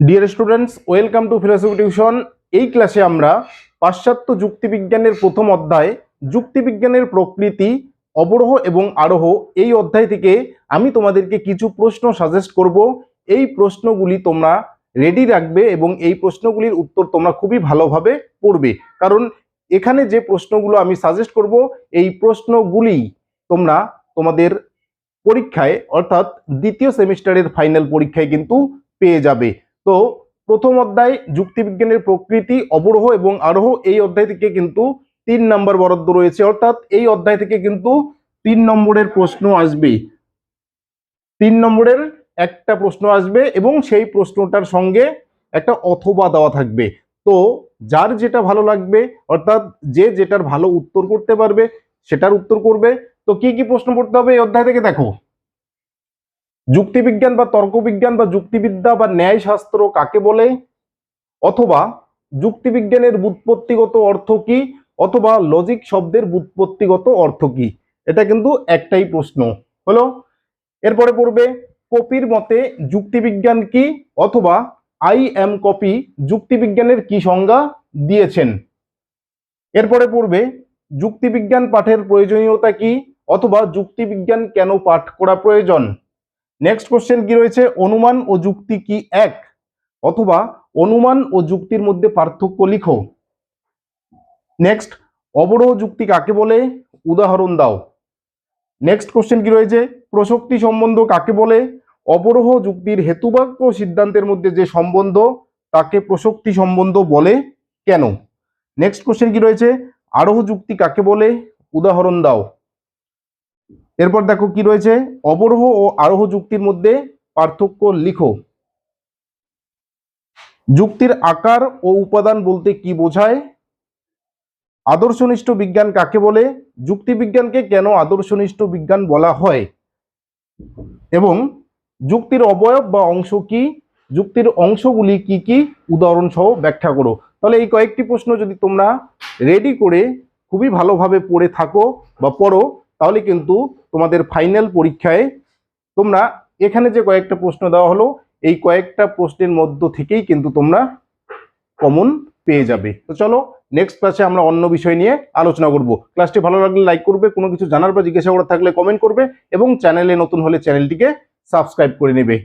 Dear students welcome to philosophy tuition এই ক্লাসে আমরা পাশ্চাত্য যুক্তিবিজ্ঞানের প্রথম অধ্যায়, যুক্তিবিজ্ঞানের প্রকৃতি, অবরোহ এবং আরোহ এই অধ্যায় থেকে আমি তোমাদেরকে কিছু প্রশ্ন সাজেস্ট করব। এই প্রশ্নগুলি তোমরা রেডি রাখবে এবং এই প্রশ্নগুলির উত্তর তোমরা খুবই ভালোভাবে পড়বে। কারণ এখানে যে প্রশ্নগুলো আমি সাজেস্ট করব, এই প্রশ্নগুলি তোমরা তোমাদের পরীক্ষায়, অর্থাৎ দ্বিতীয় সেমিস্টারের ফাইনাল পরীক্ষায় কিন্তু পেয়ে যাবে। তো প্রথম অধ্যায় যুক্তিবিজ্ঞানের প্রকৃতি, অবরোহ এবং আরোহ, এই অধ্যায় থেকে কিন্তু তিন নম্বর বরাদ্দ রয়েছে। অর্থাৎ এই অধ্যায় থেকে কিন্তু তিন নম্বরের প্রশ্ন আসবে তিন নম্বরের একটা প্রশ্ন আসবে এবং সেই প্রশ্নটার সঙ্গে একটা অথবা দেওয়া থাকবে। তো যার যেটা ভালো লাগবে, অর্থাৎ যে যেটার ভালো উত্তর করতে পারবে, সেটার উত্তর করবে। তো কি কি প্রশ্ন পড়তে হবে এই অধ্যায় থেকে দেখো। যুক্তিবিজ্ঞান বা তর্কবিজ্ঞান বা যুক্তিবিদ্যা বা ন্যায়শাস্ত্র কাকে বলে? অথবা যুক্তিবিজ্ঞানের বুৎপত্তিগত অর্থ কি? অথবা লজিক শব্দের বুৎপত্তিগত অর্থ কি? এটা কিন্তু একটাই প্রশ্ন। হলো, এরপরে পড়বে, কপির মতে যুক্তিবিজ্ঞান কি? অথবা আই এম কপি যুক্তিবিজ্ঞানের কি সংজ্ঞা দিয়েছেন? এরপরে পড়বে, যুক্তিবিজ্ঞান পাঠের প্রয়োজনীয়তা কি? অথবা যুক্তিবিজ্ঞান কেন পাঠ করা প্রয়োজন? নেক্সট কোশ্চেন কি রয়েছে? অনুমান ও যুক্তি কি এক? অথবা অনুমান ও যুক্তির মধ্যে পার্থক্য লিখো। নেক্সট অবরোহ যুক্তি কাকে বলে? উদাহরণ দাও। নেক্সট কোশ্চেন কি রয়েছে? প্রসক্তি সম্বন্ধ কাকে বলে? অবরোহ যুক্তির হেতুবাক্য সিদ্ধান্তের মধ্যে যে সম্বন্ধ, তাকে প্রসক্তি সম্বন্ধ বলে কেন? নেক্সট কোশ্চেন কি রয়েছে? আরোহ যুক্তি কাকে বলে? উদাহরণ দাও। এরপর দেখো কি রয়েছে? অবরোহ ও আরোহ যুক্তির মধ্যে পার্থক্য লিখো। যুক্তির আকার ও উপাদান বলতে কি বোঝায়? আদর্শনিষ্ঠ বিজ্ঞান কাকে বলে? যুক্তিবিজ্ঞানকে কেন আদর্শনিষ্ঠ বিজ্ঞান বলা হয়? এবং যুক্তির অবয়ব বা অংশ কি? যুক্তির অংশগুলি কি কি? উদাহরণ সহ ব্যাখ্যা করো। তাহলে এই কয়েকটি প্রশ্ন যদি তোমরা রেডি করে খুবই ভালোভাবে পড়ে থাকো বা পড়ো তাহলে কিন্তু তোমাদের ফাইনাল পরীক্ষায় তোমরা এখানে যে কয়েকটা প্রশ্ন দেওয়া হলো, এই কয়েকটা প্রশ্নের মধ্য থেকেই কিন্তু তোমরা কমন পেয়ে যাবে। তো চলো নেক্সট ক্লাসে আমরা অন্য বিষয় নিয়ে আলোচনা করব। ক্লাসটি ভালো লাগলে লাইক করবে, কোনো কিছু জানার বা জিজ্ঞাসা করার থাকলে কমেন্ট করবে এবং চ্যানেলে নতুন হলে চ্যানেলটিকে সাবস্ক্রাইব করে নেবে।